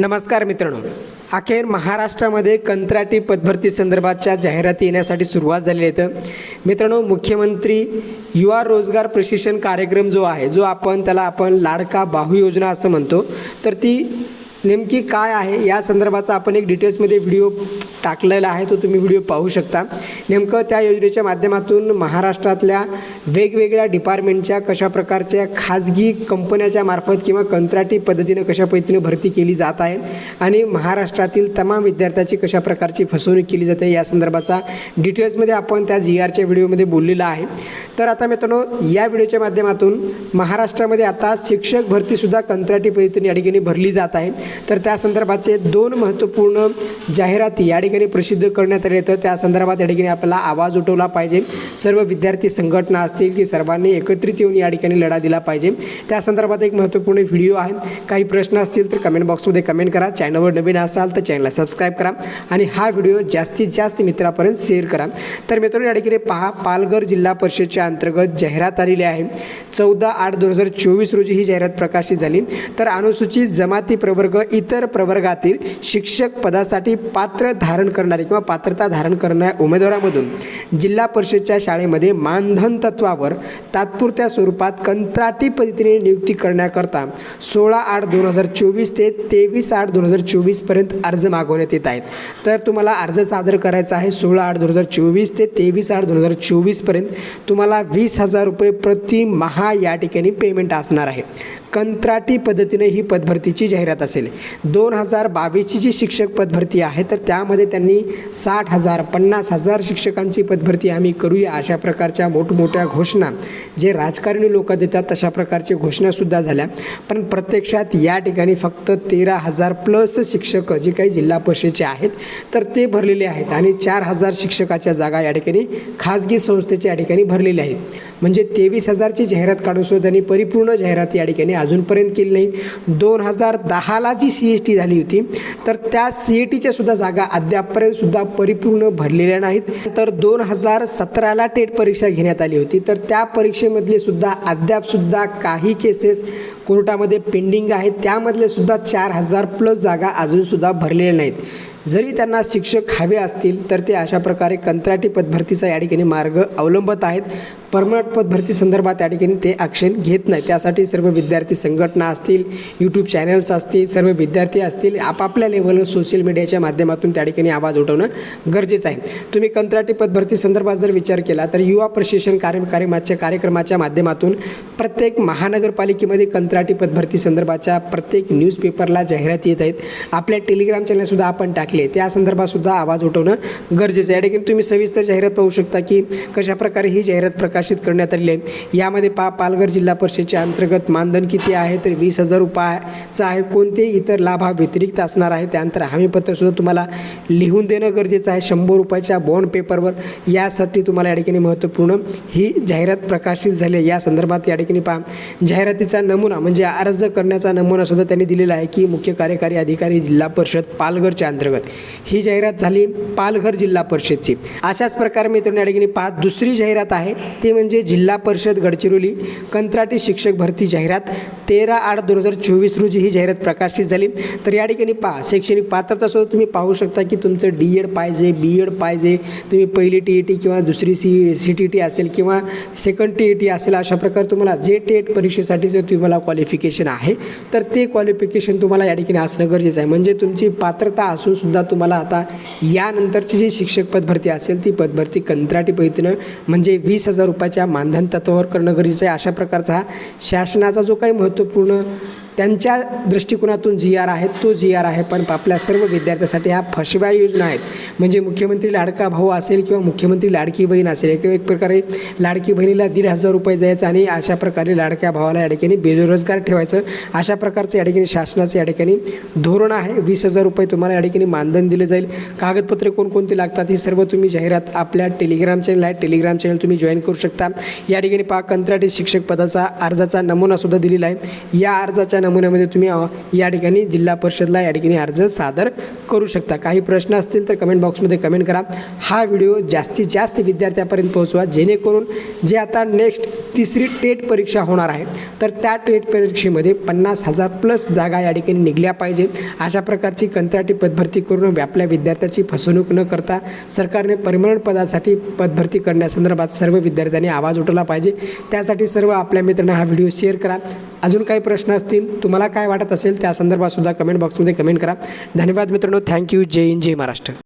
नमस्कार मित्रांनो. अखेर महाराष्ट्रामध्ये कंत्राटी पदभरती संदर्भाच्या जाहिराती येण्यासाठी सुरुवात झालेली आहे तर मित्रांनो मुख्यमंत्री युवा रोजगार प्रशिक्षण कार्यक्रम जो आहे जो आपण त्याला आपण लाडका बाहू योजना असं म्हणतो तर ती नेमकी काय आहे? या संदर्भाचा आपण एक डिटेल्समध्ये व्हिडिओ टाकलेला आहे तो तुम्ही व्हिडिओ पाहू शकता. नेमकं त्या योजनेच्या माध्यमातून महाराष्ट्रातल्या वेगवेगळ्या डिपार्टमेंटच्या कशा प्रकारच्या खाजगी कंपन्याच्या मार्फत किंवा कंत्राटी पद्धतीनं कशा पद्धतीनं भरती केली जात आहे आणि महाराष्ट्रातील तमाम विद्यार्थ्याची कशा प्रकारची फसवणूक केली जाते या संदर्भाचा डिटेल्समध्ये आपण त्या जी आरच्या व्हिडिओमध्ये बोललेला आहे. तर आता मित्रांनो या व्हिडिओच्या माध्यमातून महाराष्ट्रामध्ये आता शिक्षक भरतीसुद्धा कंत्राटी पद्धतीने या ठिकाणी भरली जात आहे. तर त्या संदर्भाचे दोन महत्त्वपूर्ण जाहिराती या ठिकाणी प्रसिद्ध करण्यात आले तर त्या संदर्भात या ठिकाणी आपल्याला आवाज उठवला पाहिजे. सर्व विद्यार्थी संघटना असतील की सर्वांनी एकत्रित येऊन या ठिकाणी लढा दिला पाहिजे. त्या संदर्भात एक महत्त्वपूर्ण व्हिडिओ आहे. काही प्रश्न असतील तर कमेंट बॉक्समध्ये कमेंट करा. चॅनलवर नवीन असाल तर चॅनलला सबस्क्राईब करा आणि हा व्हिडिओ जास्तीत जास्त मित्रापर्यंत शेअर करा. तर मित्रांनो या ठिकाणी पहा पालघर जिल्हा परिषदच्या अंतर्गत जाहिरात आलेली आहे. चौदा आठ दोन हजार चोवीस रोजी ही जाहिरात प्रकाशित झाली. तर अनुसूचित जमाती प्रवर्ग इतर प्रवर्गातील शिक्षक पदासाठी पात्र धारण करणारे किंवा पात्रता धारण करणाऱ्या उमेदवारामधून जिल्हा परिषदच्या शाळेमध्ये मानधन तत्वावर तात्पुरत्या स्वरूपात कंत्राटी पद्धतीने नियुक्ती करण्याकरता सोळा आठ दोन हजार चोवीस ते तेवीस आठ दोन हजार चोवीसपर्यंत अर्ज मागवण्यात येत आहेत. तर तुम्हाला अर्ज सादर करायचा आहे सोळा आठ दोन हजार चोवीस ते तेवीस आठ दोन हजार चोवीसपर्यंत तुम्हाला वीस हजार रुपये प्रति महा या ठिकाणी पेमेंट असणार आहे. कंत्राटी पद्धतीने ही पदभरतीची जाहिरात असेल. दोन हजार बावीसची जी शिक्षक पदभरती आहे तर त्यामध्ये त्यांनी साठ हजार पन्नास हजार शिक्षकांची पदभरती आम्ही करूया अशा प्रकारच्या मोठमोठ्या घोषणा. जे राजकारणी लोक देतात तशा प्रकारच्या घोषणासुद्धा झाल्या. पण प्रत्यक्षात या ठिकाणी फक्त तेरा हजार प्लस शिक्षक जे काही जिल्हा परिषदेचे आहेत तर ते भरलेले आहेत. आणि चार हजार शिक्षकाच्या जागा या ठिकाणी खाजगी संस्थेच्या या ठिकाणी भरलेल्या आहेत. म्हणजे तेवीस हजारची जाहिरात काढून सुद्धा त्यांनी परिपूर्ण जाहिरात या ठिकाणी अजूनपर्यंत केली नाही. दोन हजार दहाला जी सी एस टी झाली होती तर त्या सी ए टीच्या सुद्धा जागा अद्यापपर्यंतसुद्धा परिपूर्ण भरलेल्या नाहीत. तर दोन हजार सतराला टेट परीक्षा घेण्यात आली होती. तर त्या परीक्षेमधले सुद्धा अद्यापसुद्धा काही केसेस कोर्टामध्ये पेंडिंग आहेत. त्यामधले सुद्धा चार हजार प्लस जागा अजूनसुद्धा भरलेल्या नाहीत. जरी त्यांना शिक्षक हवे असतील तर ते अशा प्रकारे कंत्राटी पदभरतीचा या ठिकाणी मार्ग अवलंबत आहेत. परमनंट पदभरती संदर्भात त्या ठिकाणी ते ॲक्शन घेत नाही. त्यासाठी सर्व विद्यार्थी संघटना असतील यूट्यूब चॅनल्स असतील सर्व विद्यार्थी असतील आपापल्या लेवलवर सोशल मीडियाच्या माध्यमातून त्या ठिकाणी आवाज उठवणं गरजेचं आहे. तुम्ही कंत्राटी पदभरती संदर्भात जर विचार केला तर युवा प्रशिक्षण कार्यक्रमाच्या कार्यक्रमाच्या माध्यमातून प्रत्येक महानगरपालिकेमध्ये कंत्राटी पदभरती संदर्भाच्या प्रत्येक न्यूजपेपरला जाहिराती येत आहेत. आपल्या टेलिग्राम चॅनलसुद्धा आपण टाकले त्या संदर्भातसुद्धा आवाज उठवणं गरजेचं आहे. या ठिकाणी तुम्ही सविस्तर जाहिरात पाहू शकता की कशाप्रकारे ही जाहिरात प्रकाशित करण्यात आले आहे यामध्ये पा पालघर जिल्हा परिषदेच्या अंतर्गत मानधन किती आहे तर वीस हजार रुपयाचं आहे. कोणते इतर लाभ हा व्यतिरिक्त असणार आहे त्यानंतर हमीपत्रसुद्धा तुम्हाला लिहून देणं गरजेचं आहे. शंभर रुपयाच्या बॉन्ड पेपरवर यासाठी तुम्हाला या ठिकाणी महत्त्वपूर्ण ही जाहिरात प्रकाशित झाली आहे. या संदर्भात या ठिकाणी पहा. जाहिरातीचा नमुना म्हणजे अर्ज करण्याचा नमुना सुद्धा त्यांनी दिलेला आहे की मुख्य कार्यकारी अधिकारी जिल्हा परिषद पालघरच्या अंतर्गत. ही जाहिरात झाली पालघर जिल्हा परिषदची. अशाच प्रकारे मित्रांनो या ठिकाणी पहा. दुसरी जाहिरात आहे ते म्हणजे जिल्हा परिषद गडचिरोली कंत्राटी शिक्षक भरती जाहिरात तेरा आठ दोन हजार चोवीस रोजी ही जाहिरात प्रकाशित झाली. तर या ठिकाणी पहा शैक्षणिक पात्रता सुद्धा तुम्ही पाहू शकता की तुमचं डी एड पाहिजे बी एड पाहिजे तुम्ही पहिली टी ई टी किंवा दुसरी सी सी टी टी असेल किंवा सेकंड टी ई टी असेल अशा प्रकारे तुम्हाला जे टेट परीक्षेसाठी जर तुम्हाला क्वालिफिकेशन आहे. तर ते क्वालिफिकेशन तुम्हाला या ठिकाणी असणं गरजेचं आहे. म्हणजे तुमची पात्रता असून सुद्धा तुम्हाला आता यानंतरची जी शिक्षक पदभरती असेल ती पदभरती कंत्राटी पद्धतीनं म्हणजे वीस हजार रुपयाच्या मानधन तत्वावर करणं गरजेचं आहे. अशा प्रकारचा हा शासनाचा जो काही महत्त्वपूर्ण त्यांच्या दृष्टिकोनातून जी आर आहे तो जी आर आहे पण आपल्या सर्व विद्यार्थ्यासाठी ह्या फसव्या योजना आहेत. म्हणजे मुख्यमंत्री लाडका भाऊ असेल किंवा मुख्यमंत्री लाडकी बहीण असेल किंवा एक प्रकारे लाडकी बहिणीला दीड हजार रुपये द्यायचं आणि अशा प्रकारे लाडक्या भावाला या ठिकाणी बेरोजगार ठेवायचं. अशा प्रकारचं या ठिकाणी शासनाचं या ठिकाणी धोरण आहे. वीस हजार रुपये तुम्हाला या ठिकाणी मानधन दिले जाईल. कागदपत्रे कोणकोणती लागतात हे सर्व तुम्ही जाहिरात आपल्या टेलिग्राम चॅनल आहे. टेलिग्राम चॅनल तुम्ही जॉईन करू शकता. या ठिकाणी पहा कंत्राटी शिक्षक पदाचा अर्जाचा नमुनासुद्धा दिलेला आहे. या अर्जाच्या नमुन्यामध्ये तुम्ही या ठिकाणी जिल्हा परिषदला या ठिकाणी अर्ज सादर करू शकता. काही प्रश्न असतील तर कमेंट बॉक्समध्ये कमेंट करा. हा व्हिडिओ जास्तीत जास्त विद्यार्थ्यापर्यंत पोहोचवा जेणेकरून जे आता नेक्स्ट तिसरी टेट परीक्षा होणार आहे तर त्या टेट परीक्षेमध्ये पन्नास हजार प्लस जागा या ठिकाणी निघल्या पाहिजे. अशा प्रकारची कंत्राटी पदभरती करून आपल्या विद्यार्थ्याची फसवणूक न करता सरकारने परमनंट पदासाठी पदभरती करण्यासंदर्भात सर्व विद्यार्थ्यांनी आवाज उठवला पाहिजे. त्यासाठी सर्व आपल्या मित्रांना हा व्हिडिओ शेअर करा. अजून काही प्रश्न असतील तुम्हाला काय वाटत असेल त्या संदर्भात सुद्धा कमेंट बॉक्समध्ये कमेंट करा. धन्यवाद मित्रांनो. थँक्यू जय हिंद जय महाराष्ट्र.